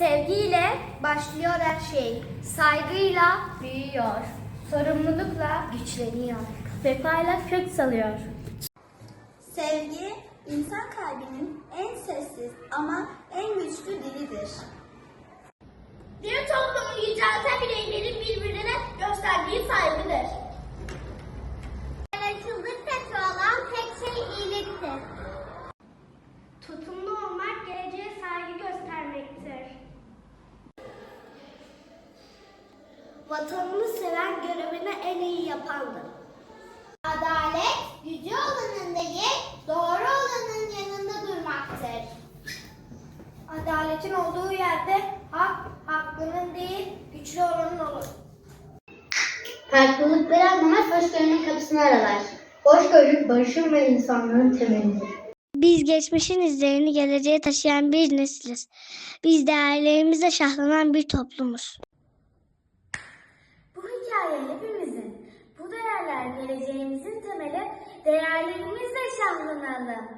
Sevgiyle başlıyor her şey. Saygıyla büyüyor. Sorumlulukla güçleniyor. Vefayla kök salıyor. Sevgi, insan kalbinin en sessiz ama en güçlü dilidir. Vatanını seven görevini en iyi yapandır. Adalet, gücü olanın değil, doğru olanın yanında durmaktır. Adaletin olduğu yerde hak, hakkının değil, güçlü olanın olur. Farklılıkları anlamak hoşgörünün kapısını aralar. Hoşgörü barışın ve insanlığın temelidir. Biz geçmişin izlerini geleceğe taşıyan bir nesiliz. Biz değerlerimizle şahlanan bir toplumuz. Hikaye hepimizin. Bu değerler geleceğimizin temeli. Değerlerimizle şahlanalım.